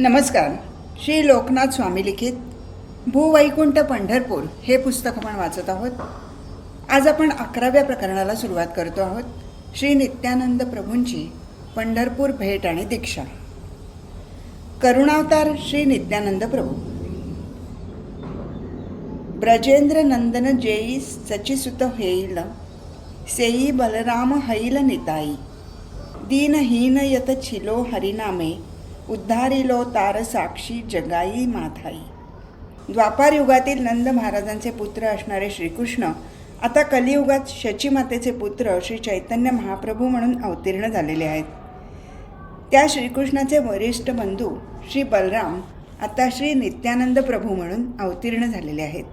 नमस्कार. श्री लोकनाथ स्वामी लिखित भूवैकुंठ पंढरपूर हे पुस्तक आपण वाचत आहोत. आज आपण अकराव्या प्रकरणाला सुरुवात करतो आहोत. श्री नित्यानंद प्रभूंची पंढरपूर भेट आणि दीक्षा. करुणावतार श्री नित्यानंद प्रभू. ब्रजेंद्र नंदन जेई सचिसुत हेईल सेई बलराम हैल निताई. दीनहीन यत छिलो हरिनामे उद्धारिलो तार साक्षी जगाई माथाई द्वापार युगातील नंद महाराजांचे पुत्र असणारे श्रीकृष्ण आता कलियुगात शचीमातेचे पुत्र श्री चैतन्य महाप्रभू म्हणून अवतीर्ण झालेले आहेत. त्या श्रीकृष्णाचे वरिष्ठ बंधू श्री बलराम आता श्री नित्यानंद प्रभू म्हणून अवतीर्ण झालेले आहेत.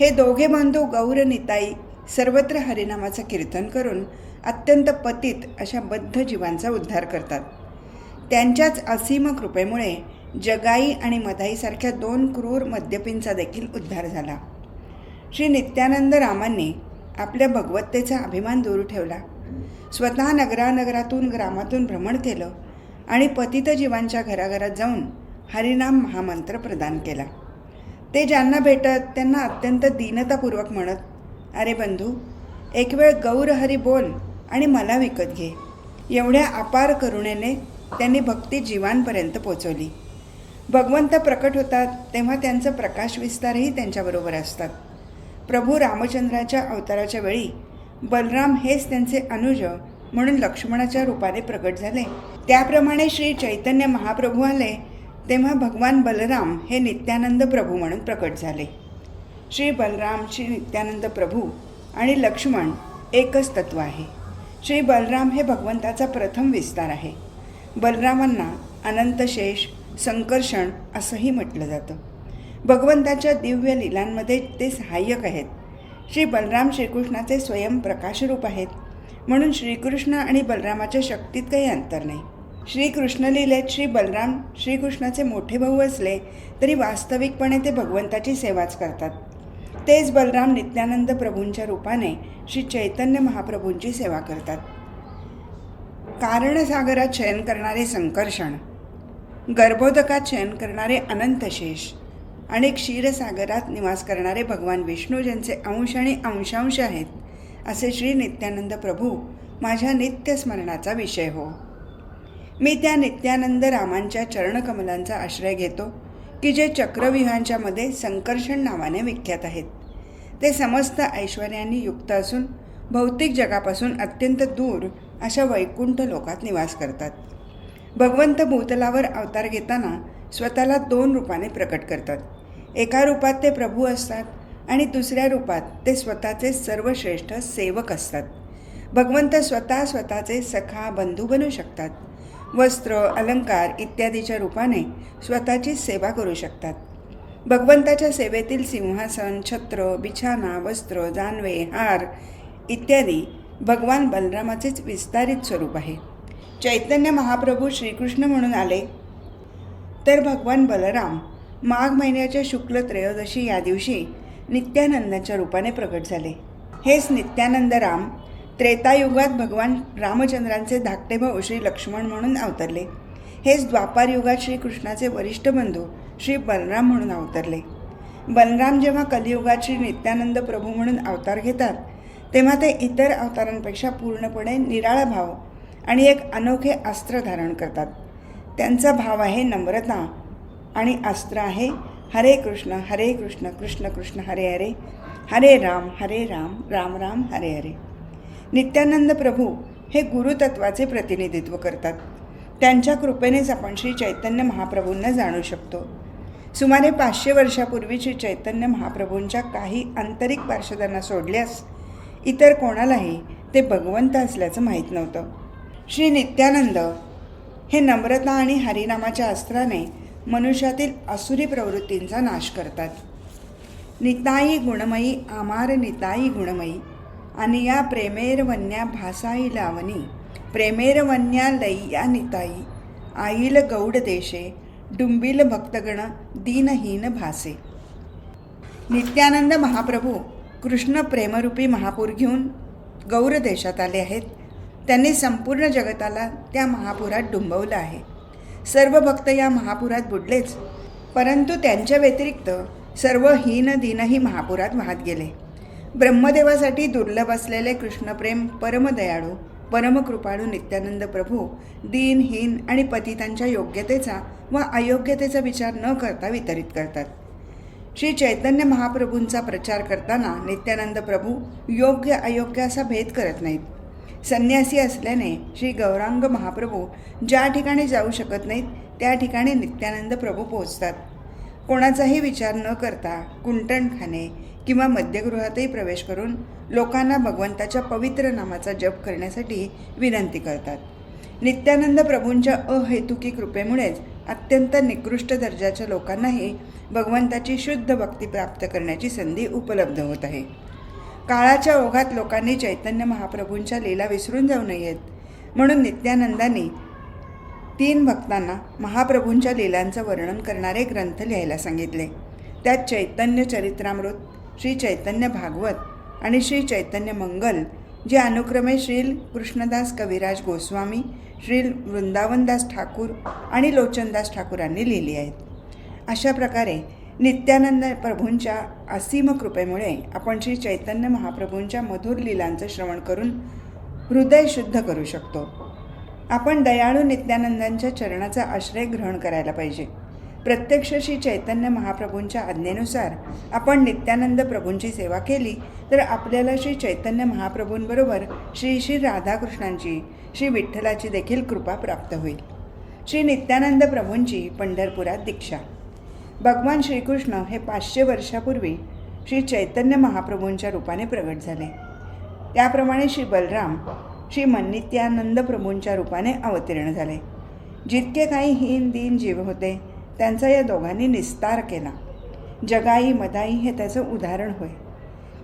हे दोघे बंधू गौर निताई सर्वत्र हरिनामाचं कीर्तन करून अत्यंत पतित अशा बद्ध जीवांचा उद्धार करतात. त्यांच्याच असीम कृपेमुळे जगाई आणि मधाईसारख्या दोन क्रूर मद्यपींचा देखील उद्धार झाला. श्री नित्यानंद रामांनी आपल्या भगवत्तेचा अभिमान दूर ठेवला. स्वतः नगरानगरातून ग्रामातून भ्रमण केलं आणि पतित जीवांच्या घराघरात जाऊन हरिनाम महामंत्र प्रदान केला. ते ज्यांना भेटत त्यांना अत्यंत दीनतापूर्वक म्हणत अरे बंधू एक वेळ गौर हरी बोल आणि मला विकत घे. एवढ्या अपार करुणेने त्यांनी भक्ती जीवांपर्यंत पोचवली. भगवंत प्रकट होतात तेव्हा त्यांचं प्रकाश विस्तारही त्यांच्याबरोबर असतात. प्रभू रामचंद्राच्या अवताराच्या वेळी बलराम हेच त्यांचे अनुज म्हणून लक्ष्मणाच्या रूपाने प्रकट झाले. त्याप्रमाणे श्री चैतन्य महाप्रभू आले तेव्हा भगवान बलराम हे नित्यानंद प्रभू म्हणून प्रकट झाले. श्री बलराम श्री नित्यानंद प्रभू आणि लक्ष्मण एकच तत्व आहे. श्री बलराम हे भगवंताचा प्रथम विस्तार आहे. बलरामांना अनंतशेष संकर्षण असंही म्हटलं जातं. भगवंताच्या दिव्य लीलांमध्ये ते सहाय्यक आहेत. श्री बलराम श्रीकृष्णाचे स्वयंप्रकाशरूप आहेत. म्हणून श्रीकृष्ण आणि बलरामाच्या शक्तीत काही अंतर नाही. श्रीकृष्ण लीलेत श्री बलराम श्रीकृष्णाचे मोठे भाऊ असले तरी वास्तविकपणे ते भगवंताची सेवाच करतात. तेच बलराम नित्यानंद प्रभूंच्या रूपाने श्री चैतन्य महाप्रभूंची सेवा करतात. कारणसागरात शयन करणारे संकर्षण गर्भोदकात शयन करणारे अनंतशेष आणि क्षीरसागरात निवास करणारे भगवान विष्णू ज्यांचे अंश आणि अंशांश आहेत असे श्री नित्यानंद प्रभू माझ्या नित्यस्मरणाचा विषय हो. मी त्या नित्यानंद रामांच्या चरणकमलांचा आश्रय घेतो की जे चक्रव्यूहांच्या मध्ये संकर्षण नावाने विख्यात आहेत. ते समस्त ऐश्वर्यांनी युक्त असून भौतिक जगापासून अत्यंत दूर अशा वैकुंठ लोकात निवास करतात. भगवंत भूतलावर अवतार घेताना स्वतःला दोन रूपाने प्रकट करतात. एका रूपात ते प्रभू असतात आणि दुसऱ्या रूपात ते स्वतःचे सर्वश्रेष्ठ सेवक असतात. भगवंत स्वतः स्वतःचे सखा बंधू बनू शकतात. वस्त्र अलंकार इत्यादीच्या रूपाने स्वतःची सेवा करू शकतात. भगवंताच्या सेवेतील सिंहासन छत्र बिछाना वस्त्र जानवे हार इत्यादी भगवान बलरामाचेच विस्तारित स्वरूप आहे. चैतन्य महाप्रभू श्रीकृष्ण म्हणून आले. तर भगवान बलराम माघ महिन्याच्या शुक्ल त्रयोदशी या दिवशी नित्यानंदाच्या रूपाने प्रकट झाले. हेच नित्यानंद राम त्रेतायुगात भगवान रामचंद्रांचे धाकटे भाऊ श्री लक्ष्मण म्हणून अवतरले. हेच द्वापार युगात श्रीकृष्णाचे वरिष्ठ बंधू श्री बलराम म्हणून अवतरले. बलराम जेव्हा कलियुगात श्री नित्यानंद प्रभू म्हणून अवतार घेतात तेव्हा ते इतर अवतारांपेक्षा पूर्णपणे निराळा भाव आणि एक अनोखे अस्त्र धारण करतात. त्यांचा भाव आहे नम्रता आणि अस्त्र आहे हरे कृष्ण हरे कृष्ण कृष्ण कृष्ण हरे हरे हरे राम हरे राम राम राम हरे हरे. नित्यानंद प्रभू हे गुरुतत्वाचे प्रतिनिधित्व करतात. त्यांच्या कृपेनेच आपण श्री चैतन्य महाप्रभूंना जाणू शकतो. सुमारे पाचशे वर्षापूर्वी श्री चैतन्य महाप्रभूंच्या काही आंतरिक पार्षदांना सोडल्यास इतर कोणालाही ते भगवंत असल्याचं माहीत नव्हतं. श्री नित्यानंद हे नम्रता आणि हरिनामाच्या अस्त्राने मनुष्यातील असुरी प्रवृत्तींचा नाश करतात. निताई गुणमयी आमार निताई गुणमयी आणि या प्रेमेर वन्या भासाई लावणी प्रेमेर वन्या लय्या निताई आईल गौड देशे डुंबिल भक्तगण दीनहीन भासे. नित्यानंद महाप्रभू कृष्ण प्रेमरूपी महापूर घेऊन गौर देशात आले आहेत. त्यांनी संपूर्ण जगताला त्या महापुरात डुंबवलं आहे. सर्व भक्त या महापुरात बुडलेच परंतु त्यांच्या व्यतिरिक्त सर्व हीन दीनही महापुरात वाहत गेले. ब्रह्मदेवासाठी दुर्लभ असलेले कृष्णप्रेम परमदयाळू परमकृपाळू नित्यानंद प्रभू दीनहीन आणि पतितांच्या योग्यतेचा व अयोग्यतेचा विचार न करता वितरित करतात. श्री चैतन्य महाप्रभूंचा प्रचार करताना नित्यानंद प्रभू योग्य अयोग्य असा भेद करत नाहीत. संन्यासी असल्याने श्री गौरांग महाप्रभू ज्या ठिकाणी जाऊ शकत नाहीत त्या ठिकाणी नित्यानंद प्रभू पोहोचतात. कोणाचाही विचार न करता कुंटणखाने किंवा मध्यगृहातही प्रवेश करून लोकांना भगवंताच्या पवित्र नामाचा जप करण्यासाठी विनंती करतात. नित्यानंद प्रभूंच्या अहेतुकी कृपेमुळेच अत्यंत निकृष्ट दर्जाच्या लोकांनाही भगवंताची शुद्ध भक्ती प्राप्त करण्याची संधी उपलब्ध होत आहे. काळाच्या ओघात लोकांनी चैतन्य महाप्रभूंच्या लीला विसरून जाऊ नयेत. म्हणून नित्यानंदांनी तीन भक्तांना महाप्रभूंच्या लीलांचं वर्णन करणारे ग्रंथ लिहायला सांगितले. त्यात चैतन्य चरित्रामृत श्री चैतन्य भागवत आणि श्री चैतन्य मंगल जे अनुक्रमे श्रील कृष्णदास कविराज गोस्वामी श्रील वृंदावनदास ठाकूर आणि लोचनदास ठाकूरांनी लिहिली आहेत. अशा प्रकारे नित्यानंद प्रभूंच्या असीम कृपेमुळे आपण श्री चैतन्य महाप्रभूंच्या मधुर लीलांचं श्रवण करून हृदय शुद्ध करू शकतो. आपण दयाळू नित्यानंदांच्या चरणाचा आश्रय ग्रहण करायला पाहिजे. प्रत्यक्ष श्री चैतन्य महाप्रभूंच्या आज्ञेनुसार आपण नित्यानंद प्रभूंची सेवा केली तर आपल्याला श्री चैतन्य महाप्रभूंबरोबर श्री श्री राधाकृष्णांची श्री विठ्ठलाची देखील कृपा प्राप्त होईल. श्री नित्यानंद प्रभूंची पंढरपुरात दीक्षा. भगवान श्रीकृष्ण हे पाचशे वर्षापूर्वी श्री चैतन्य महाप्रभूंच्या रूपाने प्रगट झाले. त्याप्रमाणे श्री बलराम श्री मन्नित्यानंद प्रभूंच्या रूपाने अवतीर्ण झाले. जितके काही हीन दीन जीव होते त्यांचा या दोघांनी निस्तार केला. जगाई मदाई हे त्याचं उदाहरण होय.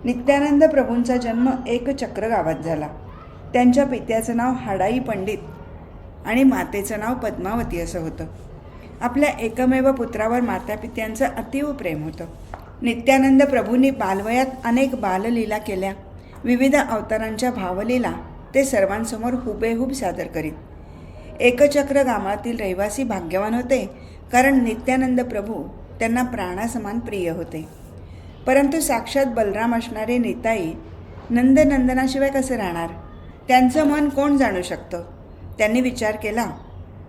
नित्यानंद प्रभूंचा जन्म एक चक्र गावात झाला. त्यांच्या पित्याचं नाव हाडाई पंडित आणि मातेचं नाव पद्मावती असं होतं. आपल्या एकमेव पुत्रावर मातापित्यांचं अतीव प्रेम होतं. नित्यानंद प्रभूंनी बालवयात अनेक बाललीला केल्या. विविध अवतारांच्या भावलीला ते सर्वांसमोर हुबेहूब सादर करीत. एकचक्र गावातील रहिवासी भाग्यवान होते कारण नित्यानंद प्रभू त्यांना प्राणासमान प्रिय होते. परंतु साक्षात बलराम असणारे नेताई नंदनंदनाशिवाय कसं राहणार? त्यांचं मन कोण जाणू शकतं? त्यांनी विचार केला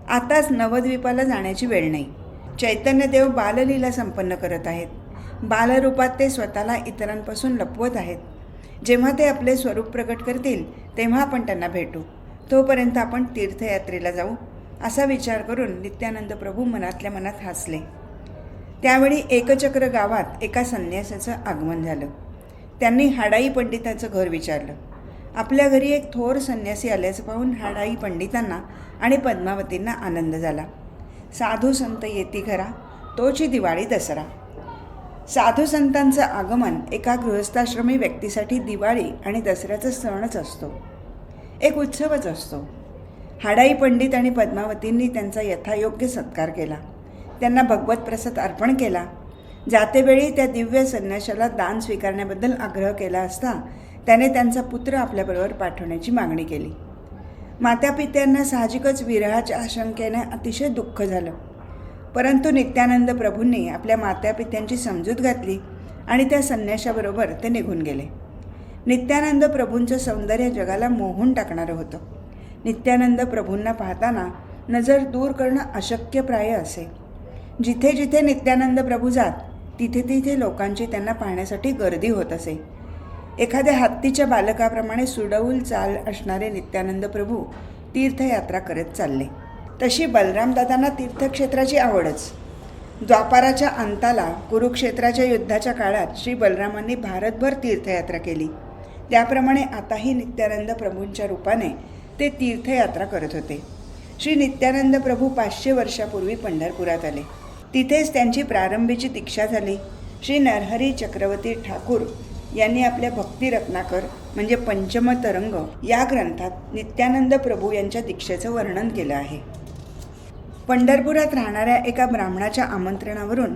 आताच नवद्वीपाला जाण्याची वेळ नाही. चैतन्यदेव बाललीला संपन्न करत आहेत. बालरूपात ते स्वतःला इतरांपासून लपवत आहेत. जेव्हा ते आपले स्वरूप प्रकट करतील तेव्हा आपण त्यांना भेटू. तोपर्यंत आपण तीर्थयात्रेला जाऊ. असा विचार करून नित्यानंद प्रभू मनातल्या मनात हसले. त्यावेळी एकचक्र गावात एका संन्यासाचं आगमन झालं. त्यांनी हाडाई पंडिताचं घर विचारलं. आपल्या घरी एक थोर संन्यासी आल्याचं पाहून हाडाई पंडितांना आणि पद्मावतींना आनंद झाला. साधू संत येती घरा तोची दिवाळी दसरा. साधू संतांचं आगमन एका गृहस्थाश्रमी व्यक्तीसाठी दिवाळी आणि दसऱ्याचा सणच असतो. एक उत्सवच असतो. हाडाई पंडित आणि पद्मावतींनी त्यांचा यथायोग्य सत्कार केला. त्यांना भगवत प्रसाद अर्पण केला. जातेवेळी त्या दिव्य संन्याशाला दान स्वीकारण्याबद्दल आग्रह केला असता त्याने त्यांचा पुत्र आपल्याबरोबर पाठवण्याची मागणी केली. मातापित्यांना साहजिकच विरहाच्या आशंकेने अतिशय दुःख झालं. परंतु नित्यानंद प्रभूंनी आपल्या मातापित्यांची समजूत घातली आणि त्या संन्याशाबरोबर ते निघून गेले. नित्यानंद प्रभूंचं सौंदर्य जगाला मोहून टाकणारं होतं. नित्यानंद प्रभूंना पाहताना नजर दूर करणं अशक्यप्राय असे. जिथे जिथे नित्यानंद प्रभू जात तिथे तिथे लोकांची त्यांना पाहण्यासाठी गर्दी होत असे. एखाद्या हत्तीच्या बालकाप्रमाणे सुडवूल चाल असणारे नित्यानंद प्रभू तीर्थयात्रा करत चालले. तशी बलरामदादांना तीर्थक्षेत्राची आवडच. द्वापाराच्या अंताला कुरुक्षेत्राच्या युद्धाच्या काळात श्री बलरामांनी भारतभर तीर्थयात्रा केली. त्याप्रमाणे आताही नित्यानंद प्रभूंच्या रूपाने ते तीर्थयात्रा करत होते. श्री नित्यानंद प्रभू पाचशे वर्षापूर्वी पंढरपुरात आले. तिथेच त्यांची प्रारंभीची दीक्षा झाली. श्री नरहरी चक्रवर्ती ठाकूर यांनी आपल्या भक्ती रत्नाकर म्हणजे पंचम तरंग या ग्रंथात नित्यानंद प्रभू यांच्या दीक्षेचं वर्णन केलं आहे. पंढरपुरात राहणाऱ्या एका ब्राह्मणाच्या आमंत्रणावरून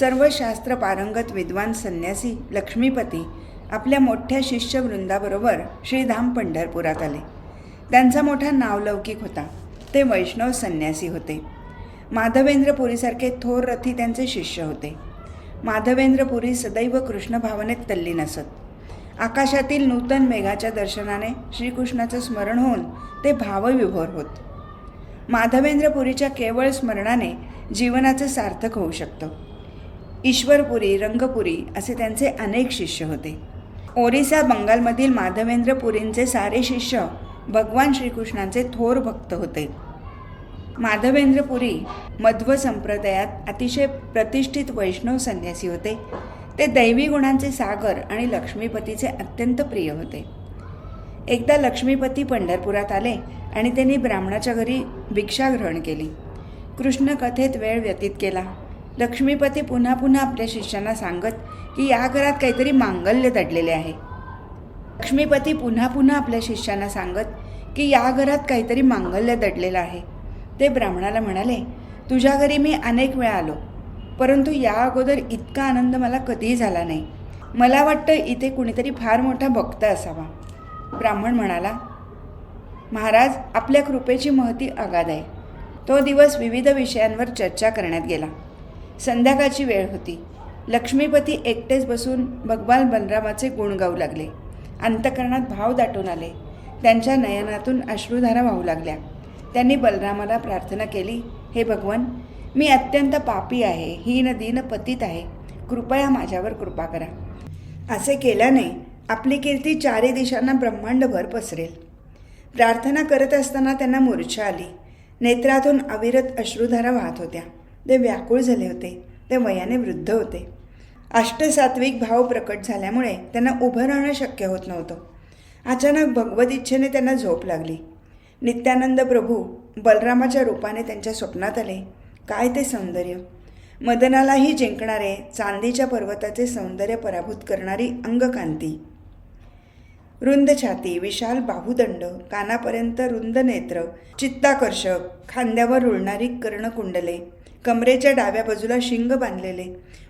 सर्व शास्त्र पारंगत विद्वान संन्यासी लक्ष्मीपती आपल्या मोठ्या शिष्यवृंदाबरोबर श्रीधाम पंढरपुरात आले. त्यांचा मोठा नावलौकिक होता. ते वैष्णव संन्यासी होते. माधवेंद्र पुरीसारखे थोर रथी त्यांचे शिष्य होते. माधवेंद्र पुरी सदैव कृष्णभावनेत तल्लीन असत आकाशातील नूतन मेघाच्या दर्शनाने श्रीकृष्णाचं स्मरण होऊन ते भावविभोर होत. माधवेंद्रपुरीच्या केवळ स्मरणाने जीवनाचं सार्थक होऊ शकतं. ईश्वरपुरी रंगपुरी असे त्यांचे अनेक शिष्य होते. ओरिसा बंगालमधील माधवेंद्र पुरींचे सारे शिष्य भगवान श्रीकृष्णांचे थोर भक्त होते. माधवेंद्रपुरी मध्व संप्रदायात अतिशय प्रतिष्ठित वैष्णव संन्यासी होते. ते दैवी गुणांचे सागर आणि लक्ष्मीपतीचे अत्यंत प्रिय होते. एकदा लक्ष्मीपती पंढरपुरात आले आणि त्यांनी ब्राह्मणाच्या घरी भिक्षा ग्रहण केली. कृष्ण कथेत वेळ व्यतीत केला. लक्ष्मीपती पुन्हा पुन्हा आपल्या शिष्यांना सांगत की या घरात काहीतरी मांगल्य दडलेले आहे. लक्ष्मीपती पुन्हा पुन्हा आपल्या शिष्यांना सांगत की या घरात काहीतरी मांगल्य दडलेलं आहे. ते ब्राह्मणाला म्हणाले तुझ्या घरी मी अनेक वेळा आलो परंतु या अगोदर इतका आनंद मला कधीही झाला नाही. मला वाटतं इथे कुणीतरी फार मोठा भक्त असावा. ब्राह्मण म्हणाला महाराज आपल्या कृपेची महती अगाध आहे. तो दिवस विविध विषयांवर चर्चा करण्यात गेला. संध्याकाळची वेळ होती. लक्ष्मीपती एकटेच बसून भगवान बलरामाचे गुण गाऊ लागले. अंतकरणात भाव दाटून आले. त्यांच्या नयनातून अश्रुधारा वाहू लागल्या. त्यांनी बलरामाला प्रार्थना केली हे भगवान मी अत्यंत पापी आहे हीन दीन पतित आहे. कृपया माझ्यावर कृपा करा. असे केल्याने आपली कीर्ती चारी दिशांना ब्रह्मांडभर पसरेल. प्रार्थना करत असताना त्यांना मूर्छा आली. नेत्रातून अविरत अश्रुधारा वाहत होत्या. ते व्याकुळ झाले होते. ते वयाने वृद्ध होते. अष्टसात्विक भाव प्रकट झाल्यामुळे त्यांना उभं राहणं शक्य होत नव्हतं. अचानक भगवत इच्छेने त्यांना झोप लागली. नित्यानंद प्रभू बलरामाच्या रूपाने त्यांच्या स्वप्नात आले. काय ते सौंदर्य? मदनालाही जिंकणारे चांदीच्या पर्वताचे सौंदर्य पराभूत करणारी अंगकांती. रुंद छाती विशाल बाहुदंड कानापर्यंत रुंद नेत्र चित्ताकर्षक खांद्यावर रुळणारी कर्णकुंडले. कमरेच्या डाव्या बाजूला शिंग बांधलेले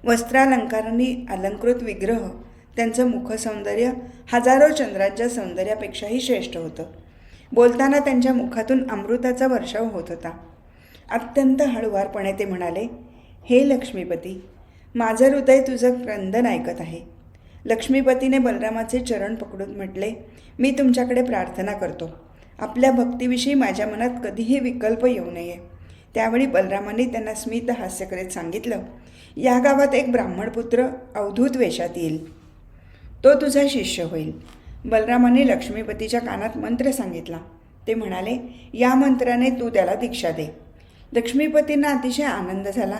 वस्त्रालंकारांनी अलंकृत विग्रह त्यांचं मुखसौंदर्य हजारो चंद्रांच्या सौंदर्यापेक्षाही श्रेष्ठ होतं. बोलताना त्यांच्या मुखातून अमृताचा वर्षाव होत होता. अत्यंत हळुवारपणे ते म्हणाले हे लक्ष्मीपती माझं हृदय तुझं क्रंदन ऐकत आहे. लक्ष्मीपतीने बलरामाचे चरण पकडून म्हटले मी तुमच्याकडे प्रार्थना करतो. आपल्या भक्तीविषयी माझ्या मनात कधीही विकल्प येऊ नये. त्यावेळी बलरामाने त्यांना स्मित हास्य करीत सांगितलं या गावात एक ब्राह्मणपुत्र अवधूत वेशात येईल. तो तुझा शिष्य होईल. बलरामाने लक्ष्मीपतीच्या कानात मंत्र सांगितला. ते म्हणाले या मंत्राने तू त्याला दीक्षा दे. लक्ष्मीपतींना अतिशय आनंद झाला.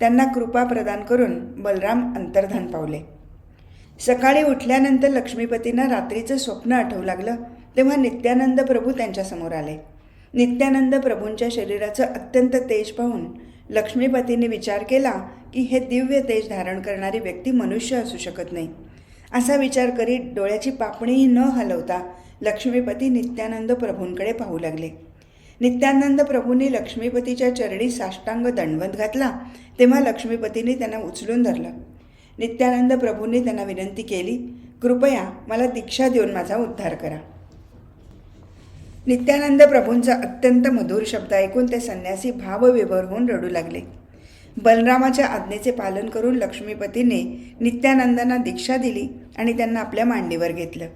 त्यांना कृपा प्रदान करून बलराम अंतर्धान पावले. सकाळी उठल्यानंतर लक्ष्मीपतींना रात्रीचं स्वप्न आठवू लागलं तेव्हा नित्यानंद प्रभू त्यांच्यासमोर आले. नित्यानंद प्रभूंच्या शरीराचं अत्यंत तेज पाहून लक्ष्मीपतींनी विचार केला की हे दिव्य तेज धारण करणारी व्यक्ती मनुष्य असू शकत नाही. असा विचार करीत डोळ्याची पापणीही न हलवता लक्ष्मीपती नित्यानंद प्रभूंकडे पाहू लागले. नित्यानंद प्रभूंनी लक्ष्मीपतीच्या चरणी साष्टांग दंडवत घातला तेव्हा लक्ष्मीपतींनी त्यांना उचलून धरलं. नित्यानंद प्रभूंनी त्यांना विनंती केली कृपया मला दीक्षा देऊन माझा उद्धार करा. नित्यानंद प्रभूंचा अत्यंत मधुर शब्द ऐकून ते संन्यासी भावविभोर होऊन रडू लागले. बलरामाच्या आज्ञेचे पालन करून लक्ष्मीपतीने नित्यानंदांना दीक्षा दिली आणि त्यांना आपल्या मांडीवर घेतलं.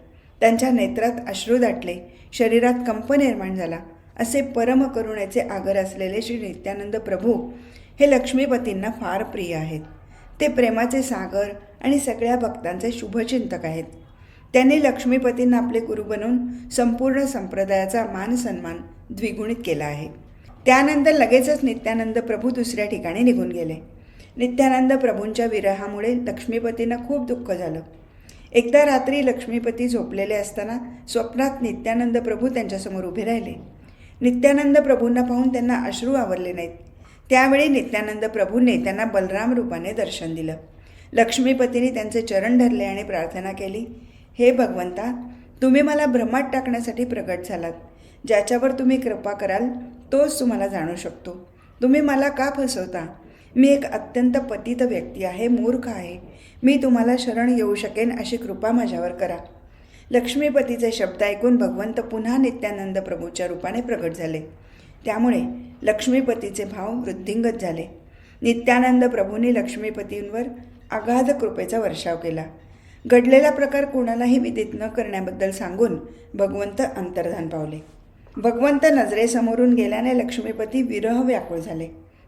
त्यांच्या नेत्रात अश्रू दाटले. शरीरात कंप निर्माण झाला. असे परम करुणेचे आगर असलेले श्री नित्यानंद प्रभू हे लक्ष्मीपतींना फार प्रिय आहेत. ते प्रेमाचे सागर आणि सगळ्या भक्तांचे शुभचिंतक आहेत. त्यांनी लक्ष्मीपतींना आपले गुरु बनवून संपूर्ण संप्रदायाचा मान सन्मान द्विगुणित केला आहे. त्यानंतर लगेचच नित्यानंद प्रभू दुसऱ्या ठिकाणी निघून गेले. नित्यानंद प्रभूंच्या विरहामुळे लक्ष्मीपतींना खूप दुःख झालं. एकदा रात्री लक्ष्मीपती झोपलेले असताना स्वप्नात नित्यानंद प्रभू त्यांच्यासमोर उभे राहिले. नित्यानंद प्रभूंना पाहून त्यांना अश्रू आवरले नाहीत. त्यावेळी नित्यानंद प्रभूंनी त्यांना बलराम रूपाने दर्शन दिलं. लक्ष्मीपतींनी त्यांचे चरण धरले आणि प्रार्थना केली. हे भगवंता तुम्ही मला भ्रमात टाकण्यासाठी प्रगट झालात. ज्याच्यावर तुम्ही कृपा कराल तोच तुम्हाला जाणू शकतो. तुम्ही मला का फसवता? मी एक अत्यंत पतित व्यक्ती आहे मूर्ख आहे. मी तुम्हाला शरण येऊ शकेन अशी कृपा माझ्यावर करा. लक्ष्मीपतीचे शब्द ऐकून भगवंत पुन्हा नित्यानंद प्रभूच्या रूपाने प्रगट झाले. त्यामुळे लक्ष्मीपतीचे भाव वृद्धिंगत झाले. नित्यानंद प्रभूंनी लक्ष्मीपतींवर अगाध कृपेचा वर्षाव केला. घडलेला प्रकार कोणालाही विदित न करण्याबद्दल सांगून भगवंत अंतर्धान पावले. भगवंत नजरेसमोरून गेल्याने लक्ष्मीपती विरह व्याकुळ झाले.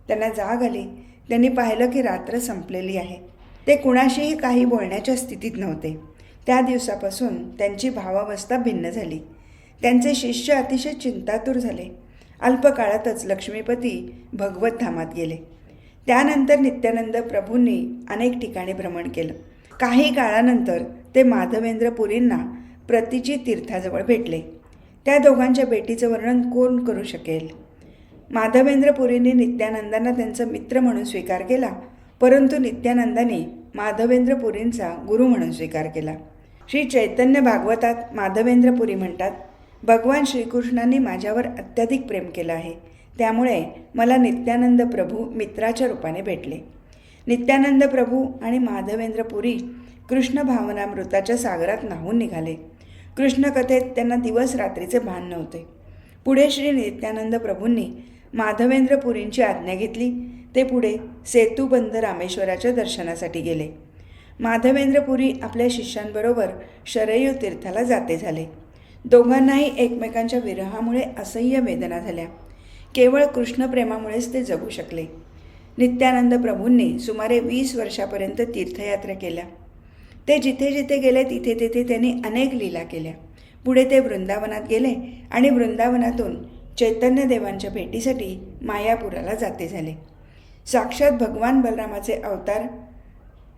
त्यांना जाग आली. त्यांनी पाहिलं की रात्र संपलेली आहे. ते कुणाशीही काही बोलण्याच्या स्थितीत नव्हते. त्या दिवसापासून त्यांची भावावस्था भिन्न झाली. त्यांचे शिष्य अतिशय चिंतातूर झाले. अल्पकाळातच लक्ष्मीपती भगवत धामात गेले. त्यानंतर नित्यानंद प्रभूंनी अनेक ठिकाणी भ्रमण केलं. काही काळानंतर ते माधवेंद्र पुरींना प्रतीची तीर्थाजवळ भेटले. त्या दोघांच्या भेटीचं वर्णन कोण करू शकेल? माधवेंद्र पुरींनी नित्यानंदांना त्यांचा मित्र म्हणून स्वीकार केला परंतु नित्यानंदाने माधवेंद्र पुरींचा गुरु म्हणून स्वीकार केला. श्री चैतन्य भागवतात माधवेंद्र पुरी म्हणतात भगवान श्रीकृष्णांनी माझ्यावर अत्याधिक प्रेम केलं आहे. त्यामुळे मला नित्यानंद प्रभू मित्राच्या रूपाने भेटले. नित्यानंद प्रभू आणि माधवेंद्र पुरी कृष्ण भावनामृताच्या सागरात नाहून निघाले. कृष्णकथेत त्यांना दिवस रात्रीचे भान नव्हते. पुढे श्री नित्यानंद प्रभूंनी माधवेंद्र पुरींची आज्ञा घेतली. ते पुढे सेतुबंद रामेश्वराच्या दर्शनासाठी गेले. माधवेंद्र पुरी आपल्या शिष्यांबरोबर शरयू तीर्थाला जाते झाले. दोघांनाही एकमेकांच्या विरहामुळे असह्य वेदना झाल्या. केवळ कृष्णप्रेमामुळेच ते जगू शकले. नित्यानंद प्रभूंनी सुमारे वीस वर्षापर्यंत तीर्थयात्रा केल्या. ते जिथे जिथे गेले तिथे तिथे त्यांनी अनेक लीला केल्या. पुढे ते वृंदावनात गेले आणि वृंदावनातून चैतन्यदेवांच्या भेटीसाठी मायापुराला जाते झाले. साक्षात भगवान बलरामाचे अवतार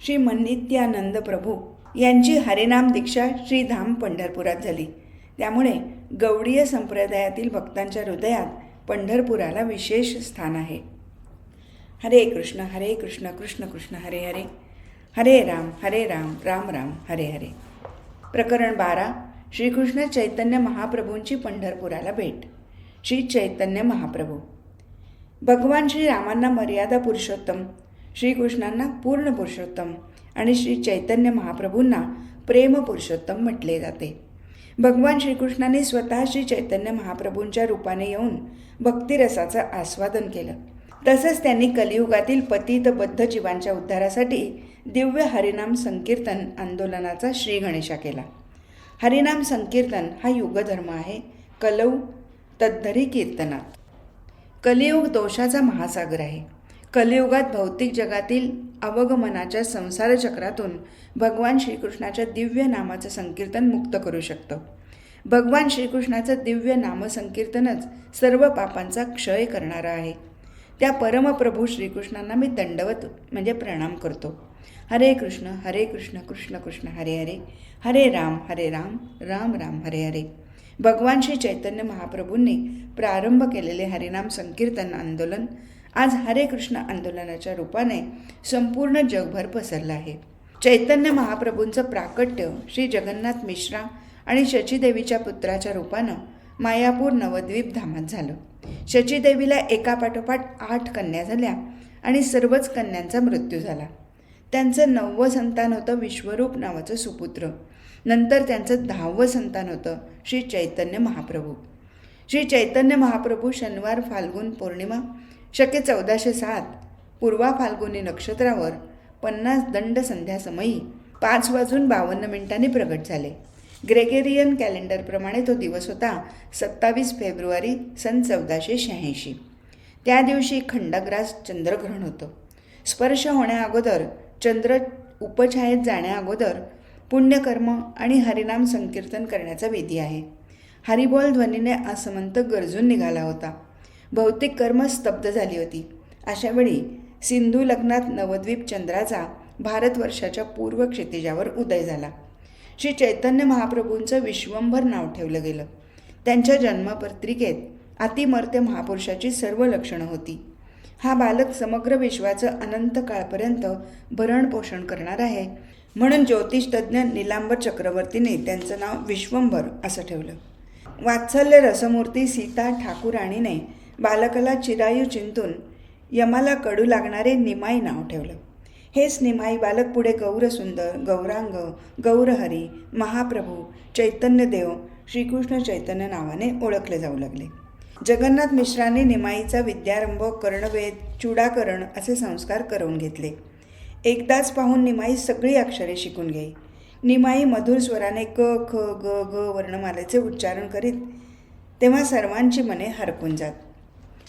श्री मन्नित्यानंद प्रभू यांची हरिनाम दीक्षा श्रीधाम पंढरपुरात झाली. त्यामुळे गौडीय संप्रदायातील भक्तांच्या हृदयात पंढरपुराला विशेष स्थान आहे. हरे कृष्ण हरे कृष्ण कृष्ण कृष्ण हरे हरे. हरे राम हरे राम राम राम हरे हरे. प्रकरण बारा श्रीकृष्ण चैतन्य महाप्रभूंची पंढरपुराला भेट. श्री चैतन्य महाप्रभू. भगवान श्रीरामांना मर्यादा पुरुषोत्तम श्रीकृष्णांना पूर्ण पुरुषोत्तम आणि श्री चैतन्य महाप्रभूंना प्रेम पुरुषोत्तम म्हटले जाते. भगवान श्रीकृष्णाने स्वतः श्री चैतन्य महाप्रभूंच्या रूपाने येऊन भक्तिरसाचं आस्वादन केलं. तसंच त्यांनी कलियुगातील पतित बद्ध जीवांच्या उद्धारासाठी दिव्य हरिनाम संकीर्तन आंदोलनाचा श्रीगणेशा केला. हरिनाम संकीर्तन हा युगधर्म आहे. कलौ तद्धरी कीर्तनात. कलियुग दोषाचा महासागर आहे. कलियुगात भौतिक जगातील अवगमनाच्या संसारचक्रातून भगवान श्रीकृष्णाच्या दिव्य नामाचं संकीर्तन मुक्त करू शकतं. भगवान श्रीकृष्णाचं दिव्य नामसंकीर्तनच सर्व पापांचा क्षय करणारं आहे. त्या परमप्रभू श्रीकृष्णांना मी दंडवत म्हणजे प्रणाम करतो. हरे कृष्ण हरे कृष्ण कृष्ण कृष्ण हरे हरे. हरे राम हरे राम राम राम हरे हरे. भगवान श्री चैतन्य महाप्रभूंनी प्रारंभ केलेले हरिनाम संकीर्तन आंदोलन आज हरे कृष्ण आंदोलनाच्या रूपाने संपूर्ण जगभर पसरलं आहे. चैतन्य महाप्रभूंचं प्राकट्य श्री जगन्नाथ मिश्रा आणि शचीदेवीच्या पुत्राच्या रूपानं मायापूर नवद्वीप धामात झालं. शचीदेवीला एकापाठोपाठ आठ कन्या झाल्या आणि सर्वच कन्यांचा मृत्यू झाला. त्यांचं नववं संतान होतं विश्वरूप नावाचं सुपुत्र. नंतर त्यांचं दहावं संतान होतं श्री चैतन्य महाप्रभू. श्री चैतन्य महाप्रभू शनिवार फाल्गुन पौर्णिमा शके चौदाशे सात पूर्वा फाल्गुनी नक्षत्रावर पन्नास दंड संध्यासमयी पाच वाजून बावन्न मिनिटांनी प्रगट झाले. ग्रेगेरियन कॅलेंडरप्रमाणे तो दिवस होता सत्तावीस फेब्रुवारी सन चौदाशे शहाऐंशी. त्या दिवशी खंडग्रास चंद्रग्रहण होतं. स्पर्श होण्याअगोदर चंद्र उपछायेत जाण्याअगोदर पुण्यकर्म आणि हरिनाम संकीर्तन करण्याचा विधी आहे. हरिबोल ध्वनीने असमंत गरजून निघाला होता. भौतिक कर्म स्तब्ध झाली होती. अशावेळी सिंधू लग्नात नवद्वीप चंद्राचा भारतवर्षाच्या पूर्व क्षितिजावर उदय झाला. श्री चैतन्य महाप्रभूंचं विश्वंभर नाव ठेवलं गेलं. त्यांच्या जन्मपत्रिकेत अतिमर्त्य महापुरुषाची सर्व लक्षणं होती. हा बालक समग्र विश्वाचं अनंत काळपर्यंत भरणपोषण करणार आहे म्हणून ज्योतिषतज्ञ निलांबर चक्रवर्तीने त्यांचं नाव विश्वंभर असं ठेवलं. वात्सल्य रसमूर्ती सीता ठाकूराणीने बालकाला चिरायू चिंतून यमाला कडू लागणारे निमाई नाव ठेवलं. हेच निमाई बालक पुढे गौरसुंदर गौरांग गौरहरी महाप्रभू चैतन्यदेव श्रीकृष्ण चैतन्य नावाने ओळखले जाऊ लागले. जगन्नाथ मिश्राने निमाईचा विद्यारंभ कर्णवेद चुडाकरण असे संस्कार करून घेतले. एकदाच पाहून निमाई सगळी अक्षरे शिकून घेई निमाई मधुर स्वराने क ख ग घ वर्णमालेचे उच्चारण करीत तेव्हा सर्वांची मने हरपून जात.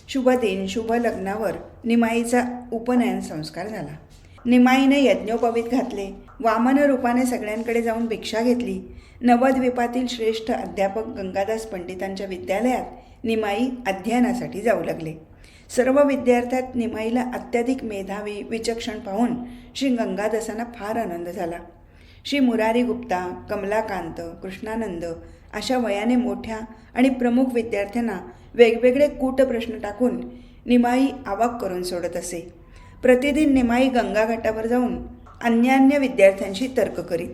शुभ दिन शुभ लग्नावर निमाईचा उपनयन संस्कार झाला. निमाईने यज्ञोपवीत घातले. वामन रूपाने सगळ्यांकडे जाऊन भिक्षा घेतली. नवद्वीपातील श्रेष्ठ अध्यापक गंगादास पंडितांच्या विद्यालयात निमाई अध्ययनासाठी जाऊ लागले. सर्व विद्यार्थ्यात निमाईला अत्याधिक मेधावी विचक्षण पाहून श्री गंगादासांना फार आनंद झाला. श्री मुरारी गुप्ता कमलाकांत कृष्णानंद अशा वयाने मोठ्या आणि प्रमुख विद्यार्थ्यांना वेगवेगळे कूट प्रश्न टाकून निमाई आवाक करून सोडत असे. प्रतिदिन निमाई गंगाघाटावर जाऊन अन्यान्य विद्यार्थ्यांशी तर्क करीत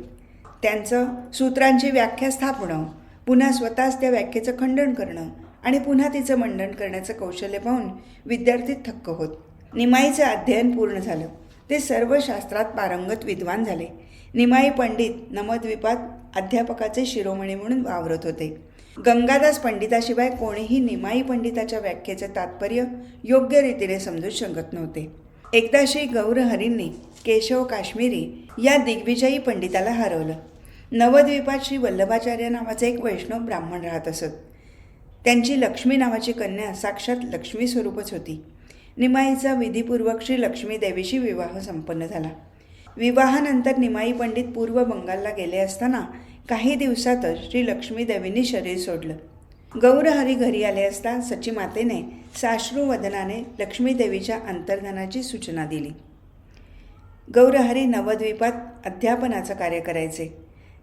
त्यांचं सूत्रांची व्याख्या स्थापणं पुन्हा स्वतःच त्या व्याख्येचं खंडन करणं आणि पुन्हा तिचं मंडन करण्याचं कौशल्य पाहून विद्यार्थी थक्क होत. निमाईचं अध्ययन पूर्ण झालं. ते सर्व शास्त्रात पारंगत विद्वान झाले. निमाई पंडित नमद्वीपात अध्यापकाचे शिरोमणी म्हणून वावरत होते. गंगादास पंडिताशिवाय कोणीही निमाई पंडिताच्या व्याख्येचं तात्पर्य योग्य रीतीने समजू शकत नव्हते. एकदा श्री गौरहरींनी केशव काश्मीरी या दिग्विजयी पंडिताला हरवलं. नवद्वीपात श्री वल्लभाचार्य नावाचे एक वैष्णव ब्राह्मण राहत असत. त्यांची लक्ष्मी नावाची कन्या साक्षात लक्ष्मी स्वरूपच होती. निमाईचा विधीपूर्वक श्री लक्ष्मी देवीशी विवाह संपन्न झाला. विवाहानंतर निमाई पंडित पूर्व बंगालला गेले असताना काही दिवसातच श्री लक्ष्मी देवींनी शरीर सोडलं. गौरहरी घरी आले असता सची मातेने साश्रू वदनाने अंतर्धानाची सूचना दिली. गौरहरी नवद्वीपात अध्यापनाचं कार्य करायचे.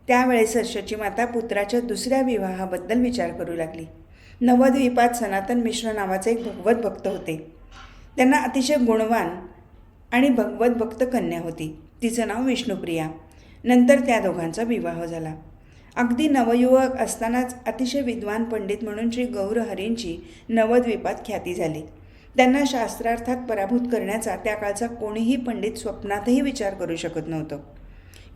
त्यावेळेसच शचीमाता पुत्राच्या दुसऱ्या विवाहाबद्दल विचार करू लागली. नवद्वीपात सनातन मिश्र नावाचे एक भगवत भक्त होते. त्यांना अतिशय गुणवान आणि भगवत भक्त कन्या होती. तिचं नाव विष्णुप्रिया. नंतर त्या दोघांचा विवाह झाला. अगदी नवयुवक असतानाच अतिशय विद्वान पंडित म्हणून श्री गौरहरींची नवद्वीपात ख्याती झाली. त्यांना शास्त्रार्थात पराभूत करण्याचा त्या काळचा कोणीही पंडित स्वप्नातही विचार करू शकत नव्हतं.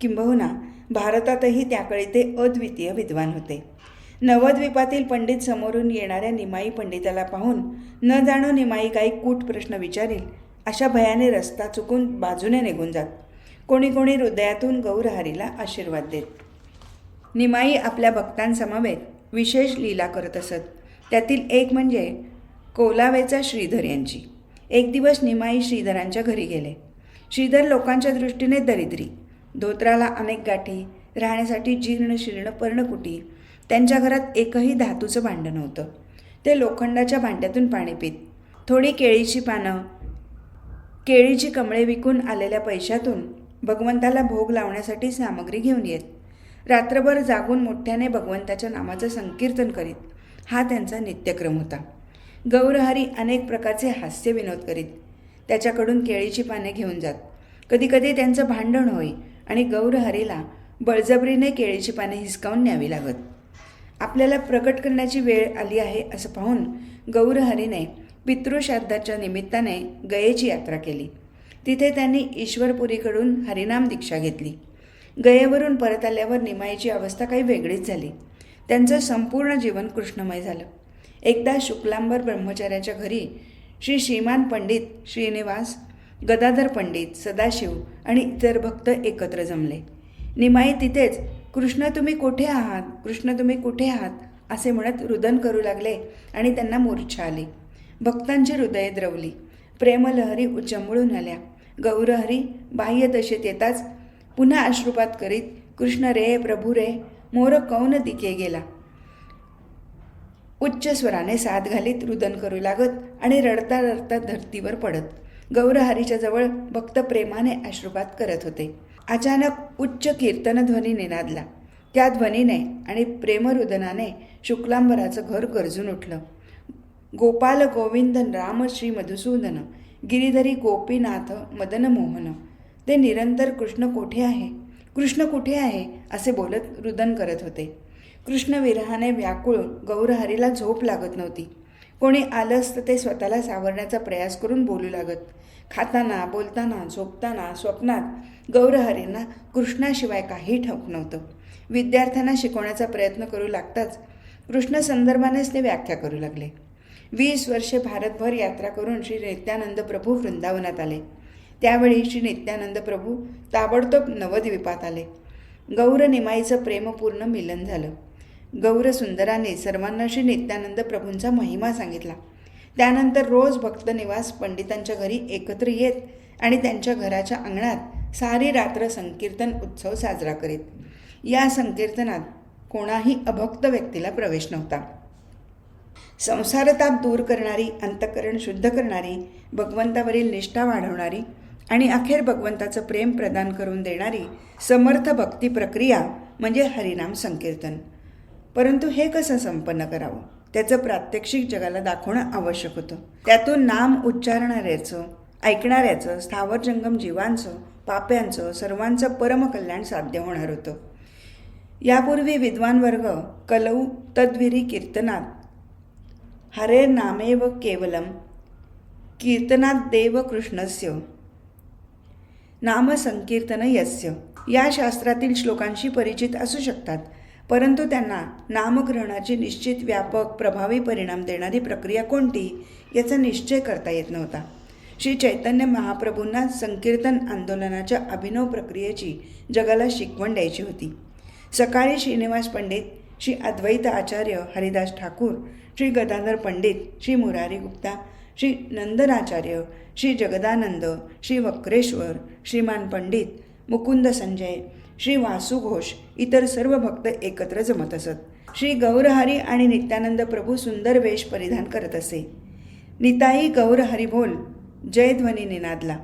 किंबहुना भारतातही त्याकाळी ते अद्वितीय विद्वान होते. नवद्वीपातील पंडित समोरून येणाऱ्या निमाई पंडिताला पाहून न जाणो निमाई काही कूट प्रश्न विचारील अशा भयाने रस्ता चुकून बाजूने निघून जात. कोणी कोणी हृदयातून गौरहरीला आशीर्वाद देत. निमाई आपल्या भक्तांसमवेत विशेष लीला करत असत. त्यातील एक म्हणजे कोलावेचा श्रीधर यांची. एक दिवस निमाई श्रीधरांच्या घरी गेले. श्रीधर लोकांच्या दृष्टीने दरिद्री धोत्राला अनेक गाठी राहण्यासाठी जीर्ण शीर्ण पर्णकुटी त्यांच्या घरात एकही धातूचं भांडं नव्हतं. ते लोखंडाच्या भांड्यातून पाणी पित थोडी केळीची पानं केळीची कमळे विकून आलेल्या पैशातून भगवंताला भोग लावण्यासाठी सामग्री घेऊन येत. रात्रभर जागून मोठ्याने भगवंताच्या नामाचं संकीर्तन करीत. हा त्यांचा नित्यक्रम होता. गौरहरी अनेक प्रकारचे हास्य विनोद करीत. त्याच्याकडून केळीची पाने घेऊन जात. कधीकधी त्यांचं भांडण होई आणि गौरहरीला बळजबरीने केळीची पाने हिसकावून न्यावी लागत. आपल्याला प्रकट करण्याची वेळ आली आहे असं पाहून गौरहरीने पितृश्राद्धाच्या निमित्ताने गयेची यात्रा केली. तिथे त्यांनी ईश्वरपुरीकडून हरिनाम दीक्षा घेतली. गयेवरून परत आल्यावर निमाईची अवस्था काही वेगळीच झाली. त्यांचं संपूर्ण जीवन कृष्णमय झालं. एकदा शुक्लांबर ब्रह्मचार्याच्या घरी श्री श्रीमान पंडित श्रीनिवास गदाधर पंडित सदाशिव आणि इतर भक्त एकत्र जमले. निमाई तिथेच कृष्ण तुम्ही कुठे आहात? कृष्ण तुम्ही कुठे आहात? असे म्हणत रुदन करू लागले आणि त्यांना मूर्छा आली. भक्तांची हृदये द्रवली. प्रेमलहरी उचंबळून आल्या. गौरहरी बाह्य दशेत येताच पुन्हा अश्रुपात करीत कृष्ण रे प्रभू रे मोर कौन दिके गेला? उच्च स्वराने साथ घालीत रुदन करू लागत आणि रडता रडता धरतीवर पडत. गौरहरीच्या जवळ भक्त प्रेमाने अश्रुपात करत होते. अचानक उच्च कीर्तनध्वनी निनादला. त्या ध्वनीने आणि प्रेमरुदनाने शुक्लांबराचं घर गरजून उठलं. गोपाल गोविंद राम श्री मधुसूदन गिरीधरी गोपीनाथ मदन मोहन ते निरंतर कृष्ण कोठे आहे? कृष्ण कुठे आहे? असे बोलत रुदन करत होते. कृष्ण विरहाने व्याकुळ गौरहरीला झोप लागत नव्हती. कोणी आलंच तर ते स्वतःला सावरण्याचा प्रयास करून बोलू लागत. खाताना बोलताना झोपताना स्वप्नात गौरहरींना कृष्णाशिवाय काही ठाऊक नव्हतं. विद्यार्थ्यांना शिकवण्याचा प्रयत्न करू लागताच कृष्ण संदर्भानेच ते व्याख्या करू लागले. वीस वर्षे भारतभर यात्रा करून श्री नित्यानंद प्रभू वृंदावनात आले. त्यावेळी श्री नित्यानंद प्रभू ताबडतोब नवद्वीपात आले. गौर निमाईचं प्रेमपूर्ण मिलन झालं. गौर सुंदराने सर्वांना श्री नित्यानंद प्रभूंचा महिमा सांगितला. त्यानंतर रोज भक्तनिवास पंडितांच्या घरी एकत्र येत आणि त्यांच्या घराच्या अंगणात सारी रात्र संकीर्तन उत्सव साजरा करीत. या संकीर्तनात कोणाही अभक्त व्यक्तीला प्रवेश नव्हता. संसारताप दूर करणारी अंतकरण शुद्ध करणारी भगवंतावरील निष्ठा वाढवणारी आणि अखेर भगवंताचं प्रेम प्रदान करून देणारी समर्थ भक्ती प्रक्रिया म्हणजे हरिनाम संकीर्तन. परंतु हे कसं संपन्न करावं? त्याचं प्रात्यक्षिक जगाला दाखवणं आवश्यक होतं. त्यातून नाम उच्चारणाऱ्याचं ऐकणाऱ्याचं स्थावर जंगम जीवांचं पाप्यांचं सर्वांचं परमकल्याण साध्य होणार होतं. यापूर्वी विद्वान वर्ग कलऊ तद्विरी कीर्तनात हरे नामेव केवलम कीर्तनात देव कृष्णस्य नाम संकीर्तन यस्य या शास्त्रातील श्लोकांशी परिचित असू शकतात परंतु त्यांना नामग्रहणाची निश्चित व्यापक प्रभावी परिणाम देणारी प्रक्रिया कोणती याचा निश्चय करता येत नव्हता. श्री चैतन्य महाप्रभूंना संकीर्तन आंदोलनाच्या अभिनव प्रक्रियेची जगाला शिकवण द्यायची होती. सकाळी श्रीनिवास पंडित श्री अद्वैत आचार्य हरिदास ठाकूर श्री गदाधर पंडित श्री मुरारी गुप्ता श्री नंदनाचार्य श्री जगदानंद श्री वक्रेश्वर श्रीमान पंडित मुकुंद संजय श्री वासुघोष इतर सर्व भक्त एकत्र जमत असत. श्री गौरहरी आणि नित्यानंद प्रभू सुंदर वेश परिधान करत असे. निताई गौरहरी बोल जयध्वनी निनादला.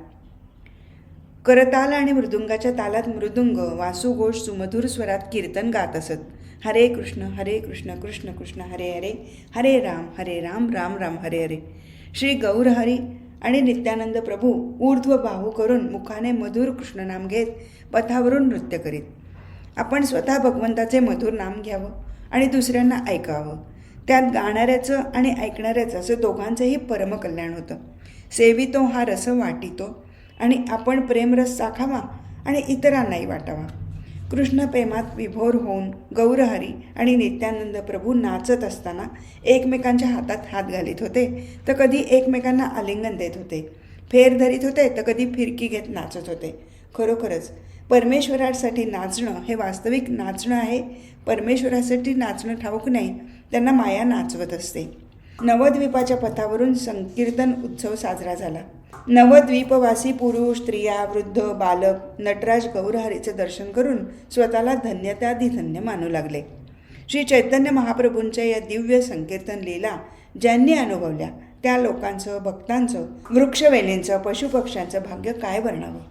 करताल आणि मृदुंगाच्या तालात मृदुंग वासुघोष सुमधुर स्वरात कीर्तन गात असत. हरे कृष्ण हरे कृष्ण कृष्ण कृष्ण हरे हरे हरे राम हरे राम राम राम हरे हरे. श्री गौरहरी आणि नित्यानंद प्रभू ऊर्ध्व बाहू करून मुखाने मधुर कृष्णनाम घेत पथावरून नृत्य करीत. आपण स्वतः भगवंताचे मधुर नाम घ्यावं आणि दुसऱ्यांना ऐकावं. त्यात गाणाऱ्याचं आणि ऐकणाऱ्याचं असं दोघांचंही परमकल्याण होतं. सेवितो हा रस वाटितो आणि आपण प्रेमरस चाखावा आणि इतरांनाही वाटावा. कृष्ण प्रेमात विभोर होऊन गौरहरी आणि नित्यानंद प्रभू नाचत असताना एकमेकांच्या हातात हात घालीत होते तर कधी एकमेकांना आलिंगन देत होते. फेर धरीत होते तर कधी फिरकी घेत नाचत होते. खरोखरच परमेश्वरासाठी नाचणं हे वास्तविक नाचणं आहे. परमेश्वरासाठी नाचणं ठाऊक नाही त्यांना माया नाचवत असते. नवद्वीपाच्या पथावरून संकीर्तन उत्सव साजरा झाला. नवद्वीपवासी पुरुष स्त्रिया वृद्ध बालक नटराज गौरहरीचे दर्शन करून स्वतःला धन्यताधी धन्य मानू लागले. श्री चैतन्य महाप्रभूंच्या या दिव्य संकीर्तन लीला ज्यांनी अनुभवल्या त्या लोकांचं भक्तांचं वृक्षवेलींचं पशुपक्ष्यांचं भाग्य काय वर्णावं?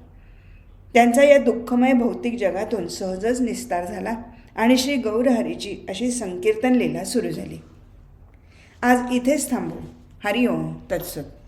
त्यांचा या दुःखमय भौतिक जगातून सहजच निस्तार झाला आणि श्री गौरहरीची अशी संकीर्तन लीला सुरू झाली. आज इथेच थांबू. हरिओम. तत्सत.